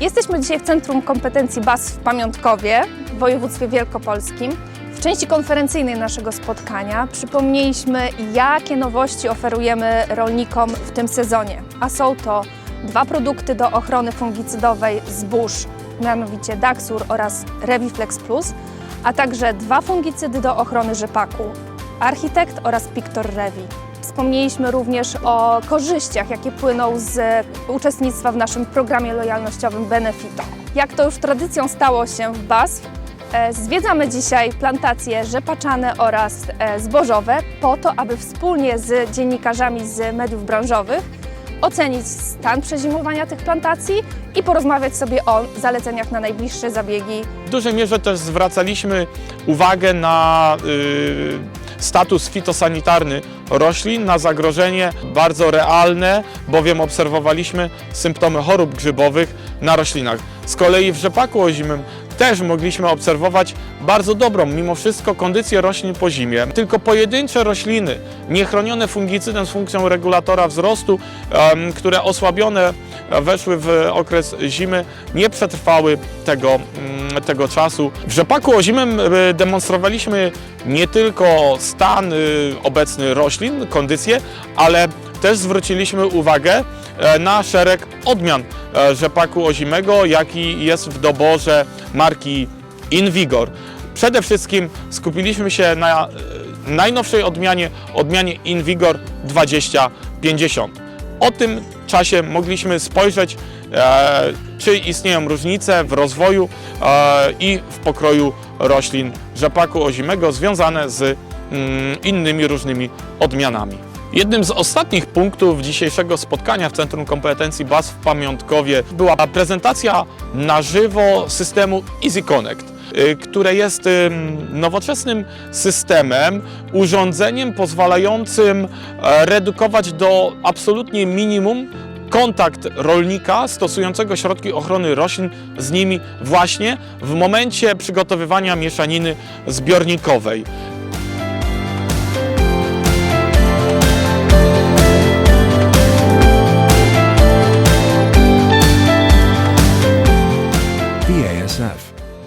Jesteśmy dzisiaj w Centrum Kompetencji BAS w Pamiątkowie w województwie wielkopolskim. W części konferencyjnej naszego spotkania przypomnieliśmy, jakie nowości oferujemy rolnikom w tym sezonie. A są to dwa produkty do ochrony fungicydowej zbóż, mianowicie Daxur oraz Reviflex Plus, a także dwa fungicydy do ochrony rzepaku, Architekt oraz Pictor Revi. Wspomnieliśmy również o korzyściach, jakie płyną z uczestnictwa w naszym programie lojalnościowym Benefito. Jak to już tradycją stało się w BASF, e, zwiedzamy dzisiaj plantacje rzepaczane oraz e, zbożowe po to, aby wspólnie z dziennikarzami z mediów branżowych ocenić stan przezimowania tych plantacji i porozmawiać sobie o zaleceniach na najbliższe zabiegi W dużej mierze też zwracaliśmy uwagę na y, status fitosanitarny roślin, na zagrożenie bardzo realne, bowiem obserwowaliśmy symptomy chorób grzybowych na roślinach. Z kolei w rzepaku ozimym też mogliśmy obserwować bardzo dobrą, mimo wszystko, kondycję roślin po zimie. Tylko pojedyncze rośliny, niechronione fungicydem z funkcją regulatora wzrostu, które osłabione weszły w okres zimy, nie przetrwały tego, mm, tego czasu. W rzepaku ozimym y, demonstrowaliśmy nie tylko stan y, obecny roślin, kondycję, ale też zwróciliśmy uwagę e, na szereg odmian e, rzepaku ozimego, jaki jest w doborze marki Invigor. Przede wszystkim skupiliśmy się na e, najnowszej odmianie, odmianie Invigor 2050. O tym czasie mogliśmy spojrzeć, e, czy istnieją różnice w rozwoju e, i w pokroju roślin rzepaku ozimego związane z mm, innymi różnymi odmianami. Jednym z ostatnich punktów dzisiejszego spotkania w Centrum Kompetencji BAS w Pamiątkowie była prezentacja na żywo systemu Easy Connect y, które jest ym, nowoczesnym systemem, urządzeniem pozwalającym e, redukować do absolutnie minimum kontakt rolnika stosującego środki ochrony roślin z nimi właśnie w momencie przygotowywania mieszaniny zbiornikowej. BASF.